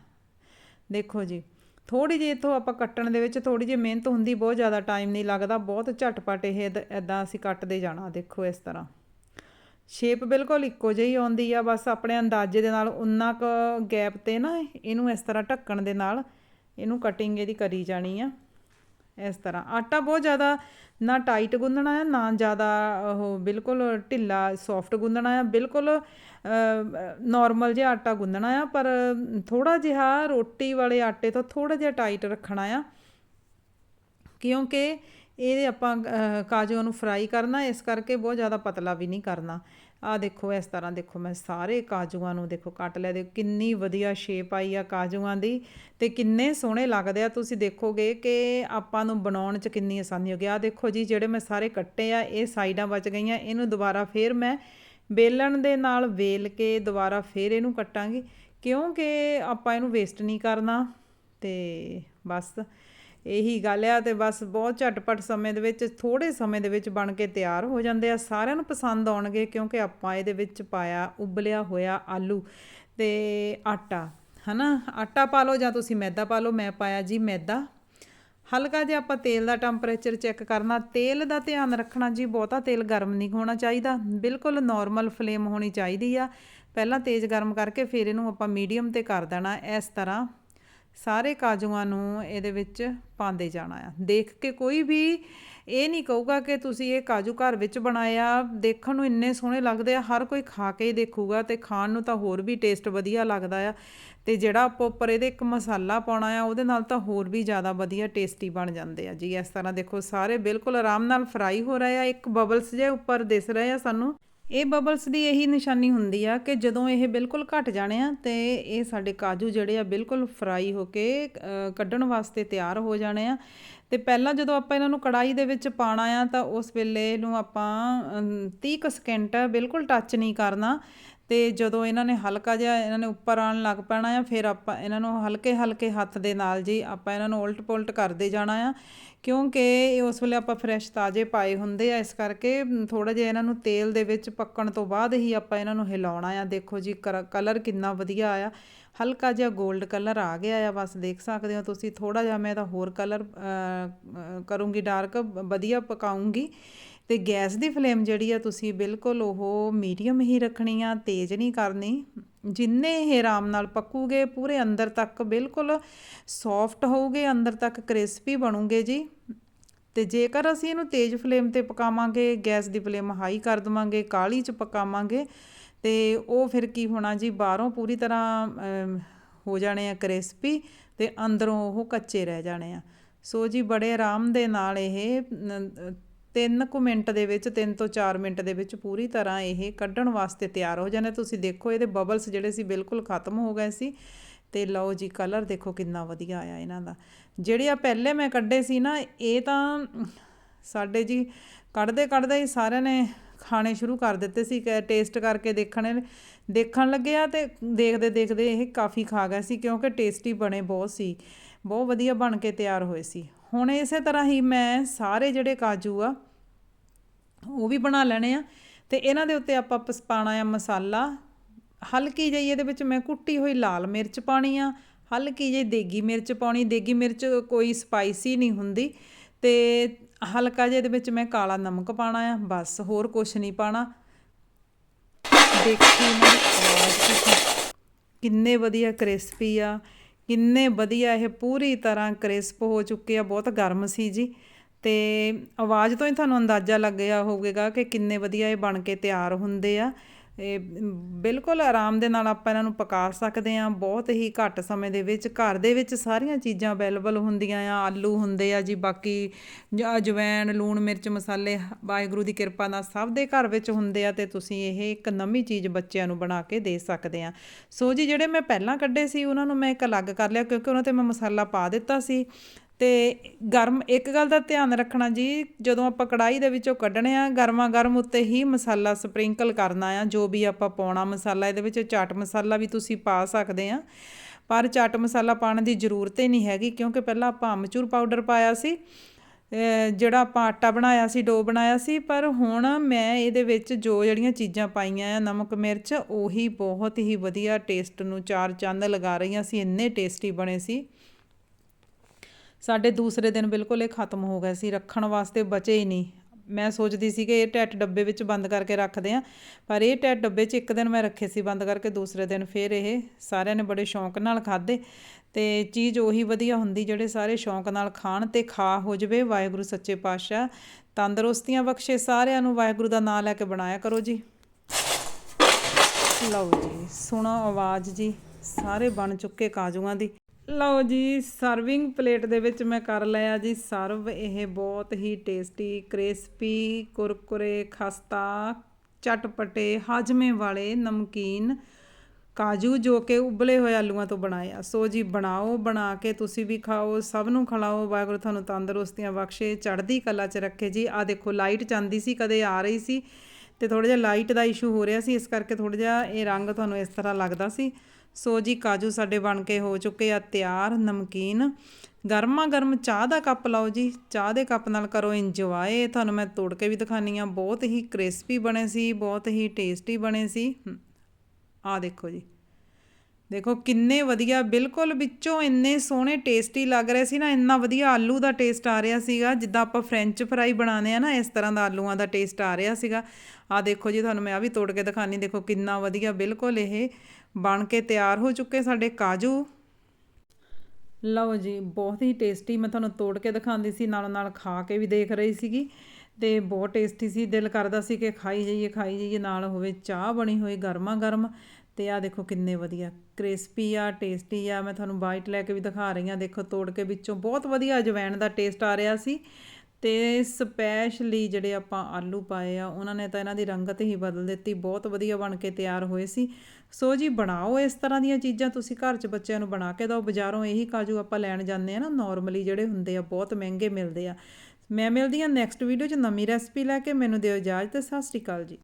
ਦੇਖੋ ਜੀ ਥੋੜੀ ਜਿਹੀ ਇਥੋਂ ਆਪਾਂ ਕੱਟਣ ਦੇ ਵਿੱਚ ਥੋੜੀ ਜਿਹੀ ਮਿਹਨਤ ਹੁੰਦੀ, ਬਹੁਤ ਜ਼ਿਆਦਾ ਟਾਈਮ ਨਹੀਂ ਲੱਗਦਾ, ਬਹੁਤ ਝਟਪਟ ਇਹ ਇਦਾਂ ਅਸੀਂ ਕੱਟਦੇ ਜਾਣਾ, ਦੇਖੋ ਇਸ ਤਰ੍ਹਾਂ। ਸ਼ੇਪ ਬਿਲਕੁਲ ਇੱਕੋ ਜਿਹੀ ਆਉਂਦੀ ਆ, ਬਸ ਆਪਣੇ ਅੰਦਾਜ਼ੇ ਦੇ ਨਾਲ ਉਨਾ ਕੁ ਗੈਪ ਤੇ ਨਾ ਇਹਨੂੰ ਇਸ ਤਰ੍ਹਾਂ ਢੱਕਣ ਦੇ ਨਾਲ ਇਹਨੂੰ ਕਟਿੰਗ ਇਹਦੀ ਕਰੀ ਜਾਣੀ ਆ, ਇਸ ਤਰ੍ਹਾਂ। ਆਟਾ ਬਹੁਤ ਜ਼ਿਆਦਾ ਨਾ ਟਾਈਟ ਗੁੰਨਣਾ ਹੈ ਨਾ ਜ਼ਿਆਦਾ ਉਹ ਬਿਲਕੁਲ ਢਿੱਲਾ ਸੌਫਟ ਗੁੰਨਣਾ ਹੈ ਬਿਲਕੁਲ ਨਾਰਮਲ ਜਿਹਾ ਆਟਾ ਗੁੰਨਣਾ ਆ, ਪਰ ਥੋੜਾ ਜਿਹਾ ਰੋਟੀ ਵਾਲੇ ਆਟੇ ਤੋਂ ਥੋੜਾ ਜਿਹਾ ਟਾਈਟ ਰੱਖਣਾ ਆ। ਕਿਉਂਕਿ ਇਹ ਆਪਾਂ ਅ, ਕਾਜੂ ਨੂੰ ਫਰਾਈ ਕਰਨਾ ਇਸ ਕਰਕੇ ਬਹੁਤ ਜ਼ਿਆਦਾ ਪਤਲਾ ਵੀ ਨਹੀਂ ਕਰਨਾ। ਆ ਦੇਖੋ ਇਸ ਤਰ੍ਹਾਂ ਦੇਖੋ ਮੈਂ ਸਾਰੇ ਕਾਜੂਆਂ ਨੂੰ ਦੇਖੋ ਕੱਟ ਲਿਆ। ਦੇ ਕਿੰਨੀ ਵਧੀਆ ਸ਼ੇਪ ਆਈ ਆ ਕਾਜੂਆਂ ਦੀ ਤੇ ਕਿੰਨੇ ਸੋਹਣੇ ਲੱਗਦੇ ਆ। ਤੁਸੀਂ ਦੇਖੋਗੇ ਕਿ ਆਪਾਂ ਨੂੰ ਬਣਾਉਣ 'ਚ ਕਿੰਨੀ ਆਸਾਨੀ ਹੋ ਗਈ। ਆ ਦੇਖੋ ਜੀ ਜਿਹੜੇ ਮੈਂ ਸਾਰੇ ਕੱਟੇ ਆ ਇਹ ਸਾਈਡਾਂ ਬਚ ਗਈਆਂ। ਇਹਨੂੰ ਦੁਬਾਰਾ ਫੇਰ ਮੈਂ ਵੇਲਣ ਦੇ ਨਾਲ ਵੇਲ ਕੇ ਦੁਬਾਰਾ ਫੇਰ ਇਹਨੂੰ ਕੱਟਾਂਗੀ। ਕਿਉਂਕਿ ਆਪਾਂ ਇਹਨੂੰ ਵੇਸਟ ਨਹੀਂ ਕਰਨਾ ਤੇ ਬਸ। ਇਹੀ ਗੱਲ ਆ ਤੇ ਬਸ ਬਹੁਤ ਝਟਪਟ ਸਮੇਂ ਦੇ ਵਿੱਚ ਥੋੜੇ ਸਮੇਂ ਦੇ ਵਿੱਚ ਬਣ ਕੇ ਤਿਆਰ ਹੋ ਜਾਂਦੇ ਆ। ਸਾਰਿਆਂ ਨੂੰ ਪਸੰਦ ਆਉਣਗੇ ਕਿਉਂਕਿ ਆਪਾਂ ਇਹਦੇ ਵਿੱਚ ਪਾਇਆ, ਉਬਲਿਆ ਹੋਇਆ ਆਲੂ ਤੇ ਆਟਾ, ਹਨਾ? ਆਟਾ ਪਾ ਲਓ ਜਾਂ ਤੁਸੀਂ ਮੈਦਾ ਪਾ ਲਓ, ਮੈਂ ਪਾਇਆ ਜੀ ਮੈਦਾ। ਹਲਕਾ ਜਿਹਾ ਆਪਾਂ ਤੇਲ ਦਾ ਟੈਂਪਰੇਚਰ ਚੈੱਕ ਕਰਨਾ। ਤੇਲ ਦਾ ਧਿਆਨ ਰੱਖਣਾ ਜੀ, ਬਹੁਤਾ ਤੇਲ ਗਰਮ ਨਹੀਂ ਹੋਣਾ ਚਾਹੀਦਾ। ਬਿਲਕੁਲ ਨਾਰਮਲ ਫਲੇਮ ਹੋਣੀ ਚਾਹੀਦੀ ਆ। ਪਹਿਲਾਂ ਤੇਜ਼ ਗਰਮ ਕਰਕੇ ਫਿਰ ਇਹਨੂੰ ਆਪਾਂ ਮੀਡੀਅਮ ਤੇ ਕਰ ਦੇਣਾ। ਇਸ ਤਰ੍ਹਾਂ ਸਾਰੇ ਕਾਜੂਆਂ ਨੂੰ ਇਹਦੇ ਵਿੱਚ ਪਾਉਂਦੇ ਜਾਣਾ ਆ। ਦੇਖ ਕੇ ਕੋਈ ਵੀ ਇਹ ਨਹੀਂ ਕਹੂਗਾ ਕਿ ਤੁਸੀਂ ਇਹ ਕਾਜੂ ਘਰ ਵਿੱਚ ਬਣਾਇਆ, ਦੇਖਣ ਨੂੰ ਇੰਨੇ ਸੋਹਣੇ ਲੱਗਦੇ ਆ, ਹਰ ਕੋਈ ਖਾ ਕੇ ਹੀ ਦੇਖੂਗਾ ਤੇ ਖਾਣ ਨੂੰ ਤਾਂ ਹੋਰ ਵੀ ਟੇਸਟ ਵਧੀਆ ਲੱਗਦਾ ਆ ਤੇ ਜਿਹੜਾ ਆਪਾਂ ਉੱਪਰ ਇਹਦੇ ਇੱਕ ਮਸਾਲਾ ਪਾਉਣਾ ਆ, ਉਹਦੇ ਨਾਲ ਤਾਂ ਹੋਰ ਵੀ ਜ਼ਿਆਦਾ ਵਧੀਆ ਟੇਸਟੀ ਬਣ ਜਾਂਦੇ ਆ। ਜੀ, ਇਸ ਤਰ੍ਹਾਂ ਦੇਖੋ, ਸਾਰੇ ਬਿਲਕੁਲ ਆਰਾਮ ਨਾਲ ਫਰਾਈ ਹੋ ਰਹੇ ਆ, ਇੱਕ ਬਬਲਸ ਜੇ ਉੱਪਰ ਦਿਸ ਰਹੇ ਆ ਸਾਨੂੰ। ਇਹ ਬਬਲਸ ਦੀ ਇਹੀ ਨਿਸ਼ਾਨੀ ਹੁੰਦੀ ਆ ਕਿ ਜਦੋਂ ਇਹ ਬਿਲਕੁਲ ਘਟ ਜਾਣੇ ਆ ਤੇ ਇਹ ਸਾਡੇ ਕਾਜੂ ਜਿਹੜੇ ਆ ਬਿਲਕੁਲ ਫਰਾਈ ਹੋ ਕੇ ਕੱਢਣ ਵਾਸਤੇ ਤਿਆਰ ਹੋ ਜਾਣੇ ਆ। ਤੇ ਪਹਿਲਾਂ ਜਦੋਂ ਆਪਾਂ ਇਹਨਾਂ ਨੂੰ ਕੜਾਈ ਦੇ ਵਿੱਚ ਪਾਣਾ ਆ ਤਾਂ ਉਸ ਵੇਲੇ ਇਹਨੂੰ ਆਪਾਂ ਅਮ, 30 ਕੁ ਸਕਿੰਟ ਬਿਲਕੁਲ ਟੱਚ ਨਹੀਂ ਕਰਨਾ। ਅਤੇ ਜਦੋਂ ਇਹਨਾਂ ਨੇ ਹਲਕਾ ਜਿਹਾ ਇਹਨਾਂ ਨੇ ਉੱਪਰ ਆਉਣ ਲੱਗ ਪੈਣਾ ਆ, ਫਿਰ ਆਪਾਂ ਇਹਨਾਂ ਨੂੰ ਹਲਕੇ ਹਲਕੇ ਹੱਥ ਦੇ ਨਾਲ ਜੀ ਆਪਾਂ ਇਹਨਾਂ ਨੂੰ ਉਲਟ ਪੁਲਟ ਕਰਦੇ ਜਾਣਾ ਆ, ਕਿਉਂਕਿ ਉਸ ਵੇਲੇ ਆਪਾਂ ਫਰੈਸ਼ ਤਾਜ਼ੇ ਪਾਏ ਹੁੰਦੇ ਆ, ਇਸ ਕਰਕੇ ਥੋੜਾ ਜਿਹਾ ਇਹਨਾਂ ਨੂੰ ਤੇਲ ਦੇ ਵਿੱਚ ਪੱਕਣ ਤੋਂ ਬਾਅਦ ਹੀ ਆਪਾਂ ਇਹਨਾਂ ਨੂੰ ਹਿਲਾਉਣਾ ਆ। ਦੇਖੋ ਜੀ ਕਲਰ ਕਿੰਨਾ ਵਧੀਆ ਆਇਆ ਹਲਕਾ ਜਿਹਾ 골ਡ ਕਲਰ ਆ ਗਿਆ ਆ, ਬਸ ਦੇਖ ਸਕਦੇ ਹੋ ਤੁਸੀਂ ਥੋੜਾ ਜਿਹਾ ਮੈਂ ਇਹਦਾ ਹੋਰ ਕਲਰ ਕਰੂੰਗੀ ਡਾਰਕ ਵਧੀਆ ਪਕਾਉਂਗੀ। ਤੇ ਗੈਸ ਦੀ ਫਲੇਮ ਜਿਹੜੀ ਆ ਤੁਸੀਂ ਬਿਲਕੁਲ ਉਹ ਮੀਡੀਅਮ ਹੀ ਰੱਖਣੀ ਆ, ਤੇਜ਼ ਨਹੀਂ ਕਰਨੀ। ਜਿੰਨੇ ਇਹ ਆਰਾਮ ਨਾਲ ਪੱਕੂਗੇ, ਪੂਰੇ ਅੰਦਰ ਤੱਕ ਬਿਲਕੁਲ ਸੌਫਟ ਹੋਊਗੇ, ਅੰਦਰ ਤੱਕ ਕ੍ਰਿਸਪੀ ਬਣੂਗੇ ਜੀ। ਤੇ ਜੇਕਰ ਅਸੀਂ ਇਹਨੂੰ ਤੇਜ਼ ਫਲੇਮ ਤੇ ਪਕਾਵਾਂਗੇ, ਗੈਸ ਦੀ ਫਲੇਮ ਹਾਈ ਕਰ ਦਵਾਂਗੇ, ਕਾਲੀ ਚ ਪਕਾਵਾਂਗੇ, ਤੇ ਉਹ ਫਿਰ ਕੀ ਹੋਣਾ ਜੀ, ਬਾਹਰੋਂ ਪੂਰੀ ਤਰ੍ਹਾਂ ਹੋ ਜਾਣੇ ਆ ਕ੍ਰਿਸਪੀ ਤੇ ਅੰਦਰੋਂ ਉਹ ਕੱਚੇ ਰਹਿ ਜਾਣੇ ਆ। ਸੋ ਜੀ, ਬੜੇ ਆਰਾਮ ਦੇ ਨਾਲ ਇਹ ਨ- ਤਿੰਨ ਕੁ ਮਿੰਟ ਦੇ ਵਿੱਚ, ਤਿੰਨ ਤੋਂ 4 ਮਿੰਟ ਦੇ ਵਿੱਚ ਪੂਰੀ ਤਰ੍ਹਾਂ ਇਹ ਕੱਢਣ ਵਾਸਤੇ ਤਿਆਰ ਹੋ ਜਾਣੇ। ਤੁਸੀਂ ਦੇਖੋ, ਇਹਦੇ ਬਬਲਸ ਜਿਹੜੇ ਸੀ ਬਿਲਕੁਲ ਖਤਮ ਹੋ ਗਏ ਸੀ। ਤੇ ਲਓ ਜੀ ਕਲਰ ਦੇਖੋ ਕਿੰਨਾ ਵਧੀਆ ਆਇਆ ਇਹਨਾਂ ਦਾ। ਜਿਹੜੇ ਆ ਪਹਿਲੇ ਮੈਂ ਕੱਢੇ ਸੀ ਨਾ, ਇਹ ਤਾਂ ਸਾਡੇ ਜੀ ਕੱਢਦੇ ਕੱਢਦੇ ਹੀ ਸਾਰਿਆਂ ਨੇ ਖਾਣੇ ਸ਼ੁਰੂ ਕਰ ਦਿੱਤੇ ਸੀ, ਕਿ ਟੇਸਟ ਕਰਕੇ ਦੇਖਣੇ, ਦੇਖਣ ਲੱਗਿਆ ਆ ਤੇ ਦੇਖਦੇ ਦੇਖਦੇ ਇਹ ਕਾਫੀ ਖਾ ਗਏ ਸੀ, ਕਿਉਂਕਿ ਟੇਸਟੀ ਬਣੇ ਬਹੁਤ ਸੀ। ਬਹੁਤ ਵਧੀਆ ਬਣ ਕੇ ਤਿਆਰ ਹੋਏ ਸੀ। ਹੁਣ ਇਸੇ ਤਰ੍ਹਾਂ ਹੀ ਮੈਂ ਸਾਰੇ ਜਿਹੜੇ ਕਾਜੂ ਆ, ਉਹ ਵੀ ਬਣਾ ਲੈਣੇ ਆ ਤੇ ਇਹਨਾਂ ਦੇ ਉੱਤੇ ਆਪਾਂ ਪਸ ਪਾਣਾ ਆ ਮਸਾਲਾ, ਹਲਕੀ ਜਿਹੀ ਇਹਦੇ ਵਿੱਚ ਮੈਂ ਕੁੱਟੀ ਹੋਈ ਲਾਲ ਮਿਰਚ ਪਾਣੀ ਆ, ਹਲਕੀ ਜਿਹੀ ਦੇਗੀ ਮਿਰਚ ਪਾਉਣੀ, ਦੇਗੀ ਮਿਰਚ ਕੋਈ ਸਪਾਈਸੀ ਨਹੀਂ ਹੁੰਦੀ ਤੇ ਹਲਕਾ ਜਿਹਾ ਇਹਦੇ ਵਿੱਚ ਮੈਂ ਕਾਲਾ ਨਮਕ ਪਾਣਾ ਆ, ਬਸ ਹੋਰ ਕੁਝ ਨਹੀਂ ਪਾਣਾ ਦੇਖੀ ਇਹਨਾਂ ਦੀ ਆਵਾਜ਼ ਕਿੰਨੇ ਵਧੀਆ ਕ੍ਰਿਸਪੀ ਆ ਕਿੰਨੇ ਵਧੀਆ ਇਹ ਪੂਰੀ ਤਰ੍ਹਾਂ ਕ੍ਰਿਸਪ ਹੋ ਚੁੱਕੇ ਆ, ਬਹੁਤ ਗਰਮ ਸੀ ਜੀ। ਤੇ ਆਵਾਜ਼ ਤੋਂ ਹੀ ਤੁਹਾਨੂੰ ਅੰਦਾਜ਼ਾ ਲੱਗ ਗਿਆ ਹੋਵੇਗਾ ਕਿ ਕਿੰਨੇ ਵਧੀਆ ਇਹ ਬਣ ਕੇ ਤਿਆਰ ਹੁੰਦੇ ਆ। ਇਹ ਬਿਲਕੁਲ ਆਰਾਮ ਦੇ ਨਾਲ ਆਪਾਂ ਇਹਨਾਂ ਨੂੰ ਪਕਾ ਸਕਦੇ ਆ ਬਹੁਤ ਹੀ ਘੱਟ ਸਮੇਂ ਦੇ ਵਿੱਚ ਘਰ ਦੇ ਵਿੱਚ ਸਾਰੀਆਂ ਚੀਜ਼ਾਂ ਅਵੇਲੇਬਲ ਹੁੰਦੀਆਂ ਆ। ਆਲੂ ਹੁੰਦੇ ਆ ਜੀ, ਬਾਕੀ ਜ- ਅਜਵੈਣ, ਲੂਣ, ਮਿਰਚ, ਮਸਾਲੇ, ਵਾਹਿਗੁਰੂ ਦੀ ਕਿਰਪਾ ਨਾਲ ਸਭ ਦੇ ਘਰ ਵਿੱਚ ਹੁੰਦੇ ਆ ਤੇ ਤੁਸੀਂ ਇਹ ਇੱਕ ਨਵੀਂ ਚੀਜ਼ ਬੱਚਿਆਂ ਨੂੰ ਬਣਾ ਕੇ ਦੇ ਸਕਦੇ ਆ। ਸੋ ਜੀ, ਜਿਹੜੇ ਮੈਂ ਪਹਿਲਾਂ ਕੱਢੇ ਸੀ, ਉਹਨਾਂ ਨੂੰ ਮੈਂ ਇੱਕ ਅਲੱਗ ਕਰ ਲਿਆ ਕਿਉਂਕਿ ਉਹਨਾਂ ਤੇ ਮੈਂ ਮਸਾਲਾ ਪਾ ਦਿੱਤਾ ਸੀ। ਅਤੇ ਗਰਮ, ਇੱਕ ਗੱਲ ਦਾ ਧਿਆਨ ਰੱਖਣਾ ਜੀ, ਜਦੋਂ ਆਪਾਂ ਕੜਾਹੀ ਦੇ ਵਿੱਚੋਂ ਕੱਢਣੇ ਆ, ਗਰਮਾ ਗਰਮ ਉੱਤੇ ਹੀ ਮਸਾਲਾ ਸਪ੍ਰਿੰਕਲ ਕਰਨਾ ਆ, ਜੋ ਵੀ ਆਪਾਂ ਪਾਉਣਾ ਮਸਾਲਾ, ਇਹਦੇ ਵਿੱਚ ਚਾਟ ਮਸਾਲਾ ਵੀ ਤੁਸੀਂ ਪਾ ਸਕਦੇ ਆ। ਪਰ ਚਾਟ ਮਸਾਲਾ ਪਾਉਣ ਦੀ ਜ਼ਰੂਰਤ ਹੀ ਨਹੀਂ ਹੈਗੀ, ਕਿਉਂਕਿ ਪਹਿਲਾਂ ਆਪਾਂ ਅਮਚੂਰ ਪਾਊਡਰ ਪਾਇਆ ਸੀ ਜਿਹੜਾ ਆਪਾਂ ਆਟਾ ਬਣਾਇਆ ਸੀ, ਡੋ ਬਣਾਇਆ ਸੀ, ਪਰ ਹੁਣ ਮੈਂ ਇਹਦੇ ਵਿੱਚ ਜੋ ਜਿਹੜੀਆਂ ਚੀਜ਼ਾਂ ਪਾਈਆਂ ਆ, ਨਮਕ, ਮਿਰਚ, ਉਹੀ ਬਹੁਤ ਹੀ ਵਧੀਆ ਟੇਸਟ ਨੂੰ ਚਾਰ ਚੰਦ ਲਗਾ ਰਹੀਆਂ ਸੀ, ਇੰਨੇ ਟੇਸਟੀ ਬਣੇ ਸੀ। ਸਾਡੇ ਦੂਸਰੇ ਦਿਨ ਬਿਲਕੁਲ ਇਹ ਖਤਮ ਹੋ ਗਏ ਸੀ, ਰੱਖਣ ਵਾਸਤੇ ਬਚੇ ਹੀ ਨਹੀਂ। ਮੈਂ ਸੋਚਦੀ ਸੀ ਕਿ ਇਹ ਟੈਟ ਡੱਬੇ ਵਿੱਚ ਬੰਦ ਕਰਕੇ ਰੱਖਦੇ ਆ ਪਰ ਇਹ ਟੈਟ ਡੱਬੇ 'ਚ ਇੱਕ ਦਿਨ ਮੈਂ ਰੱਖੇ ਸੀ ਬੰਦ ਕਰਕੇ, ਦੂਸਰੇ ਦਿਨ ਫਿਰ ਇਹ ਸਾਰਿਆਂ ਨੇ ਬੜੇ ਸ਼ੌਂਕ ਨਾਲ ਖਾਦੇ ਤੇ ਚੀਜ਼ ਉਹੀ ਵਧੀਆ ਹੁੰਦੀ ਜਿਹੜੇ ਸਾਰੇ ਸ਼ੌਂਕ ਨਾਲ ਖਾਣ ਤੇ ਖਾ ਹੋ ਜਵੇ, ਵਾਹਿਗੁਰੂ ਸੱਚੇ ਪਾਤਸ਼ਾਹ। ਤੰਦਰੁਸਤੀਆਂ ਬਖਸ਼ੇ, ਸਾਰਿਆਂ ਨੂੰ ਵਾਹਿਗੁਰੂ ਦਾ ਨਾਮ ਲੈ ਕੇ ਬਣਾਇਆ ਕਰੋ ਜੀ। ਲਓ ਜੀ, ਸੁਣੋ ਆਵਾਜ਼ ਜੀ, ਸਾਰੇ ਬਣ ਚੁੱਕੇ ਕਾਜੂਆਂ ਦੀ। ਲਓ ਜੀ ਸਰਵਿੰਗ ਪਲੇਟ ਦੇ ਵਿੱਚ ਮੈਂ ਕਰ ਲਿਆ ਜੀ ਸਰਵ ਇਹ ਬਹੁਤ ਹੀ ਟੇਸਟੀ ਕ੍ਰਿਸਪੀ ਕੁਰਕੁਰੇ, ਖਸਤਾ, ਚਟਪਟੇ, ਹਾਜਮੇ ਵਾਲੇ ਨਮਕੀਨ, ਕਾਜੂ ਜੋ ਕਿ ਉਬਲੇ ਹੋਏ ਆਲੂਆਂ ਤੋਂ ਬਣਾਏ ਆ। ਸੋ ਜੀ, ਬਣਾਓ, ਬਣਾ ਕੇ ਤੁਸੀਂ ਵੀ ਖਾਓ, ਸਭ ਨੂੰ ਖਿਲਾਓ, ਵਾਹਿਗੁਰੂ ਤੁਹਾਨੂੰ ਤੰਦਰੁਸਤੀਆਂ ਬਖਸ਼ੇ, ਚੜ੍ਹਦੀ ਕਲਾ 'ਚ ਰੱਖੇ ਜੀ। ਆ ਦੇਖੋ ਲਾਈਟ ਜਾਂਦੀ ਸੀ, ਕਦੇ ਆ ਰਹੀ ਸੀ ਤੇ ਥੋੜਾ ਜਿਹਾ ਲਾਈਟ ਦਾ ਇਸ਼ੂ ਹੋ ਰਿਹਾ ਸੀ, ਇਸ ਕਰਕੇ ਥੋੜਾ ਜਿਹਾ ਇਹ ਰੰਗ ਤੁਹਾਨੂੰ ਇਸ ਤਰ੍ਹਾਂ ਲੱਗਦਾ ਸੀ। ਸੋ ਜੀ ਕਾਜੂ ਸਾਡੇ ਬਣ ਕੇ ਹੋ ਚੁੱਕੇ ਆ ਤਿਆਰ, ਨਮਕੀਨ। ਗਰਮਾ ਗਰਮ ਚਾਹ ਦਾ ਕੱਪ ਲਓ ਜੀ। ਚਾਹ ਦੇ ਕੱਪ ਨਾਲ ਕਰੋ ਇੰਜੋਏ ਤੁਹਾਨੂੰ ਮੈਂ ਤੋੜ ਕੇ ਵੀ ਦਿਖਾਨੀ ਆ। ਬਹੁਤ ਹੀ ਕ੍ਰਿਸਪੀ ਬਣੇ ਸੀ, ਬਹੁਤ ਹੀ ਟੇਸਟੀ ਬਣੇ ਸੀ। ਆ ਦੇਖੋ ਜੀ। ਦੇਖੋ ਕਿੰਨੇ ਵਧੀਆ, ਬਿਲਕੁਲ ਵਿੱਚੋਂ ਇੰਨੇ ਸੋਹਣੇ ਟੇਸਟੀ ਲੱਗ ਰਹੇ ਸੀ ਨਾ, ਇੰਨਾ ਵਧੀਆ ਆਲੂ ਦਾ ਟੇਸਟ ਆ ਰਿਹਾ ਸੀਗਾ। ਜਿੱਦਾਂ ਆਪਾਂ ਫ੍ਰੈਂਚ ਫਰਾਈ ਬਣਾਉਂਦੇ ਆ ਨਾ, ਇਸ ਤਰ੍ਹਾਂ ਦਾ ਆਲੂਆਂ ਦਾ ਟੇਸਟ ਆ ਰਿਹਾ ਸੀਗਾ। ਆ ਦੇਖੋ ਜੀ, ਤੁਹਾਨੂੰ ਮੈਂ ਆ ਵੀ ਤੋੜ ਕੇ ਦਿਖਾਨੀ। ਦੇਖੋ ਕਿੰਨਾ ਵਧੀਆ, ਬਿਲਕੁਲ ਇਹ ਬਣ ਕੇ ਤਿਆਰ ਹੋ ਚੁੱਕੇ ਸਾਡੇ ਕਾਜੂ। ਲਓ ਜੀ, ਬਹੁਤ ਹੀ ਟੇਸਟੀ ਮੈਂ ਤੁਹਾਨੂੰ ਤੋੜ ਕੇ ਦਿਖਾਉਂਦੀ ਸੀ, ਨਾਲੋਂ ਨਾਲ ਖਾ ਕੇ ਵੀ ਦੇਖ ਰਹੀ ਸੀਗੀ। ਤੇ ਬਹੁਤ ਟੇਸਟੀ ਸੀ, ਦਿਲ ਕਰਦਾ ਸੀ ਕਿ ਖਾਈ ਜਾਈਏ ਖਾਈ ਜਾਈਏ, ਨਾਲ ਹੋਵੇ ਚਾਹ ਬਣੀ ਹੋਈ ਗਰਮਾ ਗਰਮ ਤੇ ਆ ਦੇਖੋ ਕਿੰਨੇ ਵਧੀਆ ਕ੍ਰਿਸਪੀ ਆ ਟੇਸਟੀ ਆ, ਮੈਂ ਤੁਹਾਨੂੰ ਬਾਈਟ ਲੈ ਕੇ ਵੀ ਦਿਖਾ ਰਹੀ ਹਾਂ। ਦੇਖੋ ਤੋੜ ਕੇ ਵਿੱਚੋਂ ਬਹੁਤ ਵਧੀਆ ਅਜਵਾਇਣ ਦਾ ਟੇਸਟ ਆ ਰਿਹਾ ਸੀ। ਅਤੇ ਸਪੈਸ਼ਲੀ ਜਿਹੜੇ ਆਪਾਂ ਆਲੂ ਪਾਏ ਆ, ਉਹਨਾਂ ਨੇ ਤਾਂ ਇਹਨਾਂ ਦੀ ਰੰਗਤ ਹੀ ਬਦਲ ਦਿੱਤੀ, ਬਹੁਤ ਵਧੀਆ ਬਣ ਕੇ ਤਿਆਰ ਹੋਏ ਸੀ। ਸੋ ਜੀ, ਬਣਾਓ ਇਸ ਤਰ੍ਹਾਂ ਦੀਆਂ ਚੀਜ਼ਾਂ, ਤੁਸੀਂ ਘਰ 'ਚ ਬੱਚਿਆਂ ਨੂੰ ਬਣਾ ਕੇ ਦਿਓ। ਬਾਜ਼ਾਰੋਂ ਇਹੀ ਕਾਜੂ ਆਪਾਂ ਲੈਣ ਜਾਂਦੇ ਆ ਨਾ ਨਾਰਮਲੀ ਜਿਹੜੇ ਹੁੰਦੇ ਆ, ਬਹੁਤ ਮਹਿੰਗੇ ਮਿਲਦੇ ਆ। ਮੈਂ ਮਿਲਦੀ ਆ ਨੈਕਸਟ ਵੀਡੀਓ 'ਚ ਨਵੀਂ ਰੈਸਪੀ ਲੈ ਕੇ, ਮੈਨੂੰ ਦਿਓ ਇਜਾਜ਼ਤ, ਸਤਿ ਸ਼੍ਰੀ ਅਕਾਲ ਜੀ।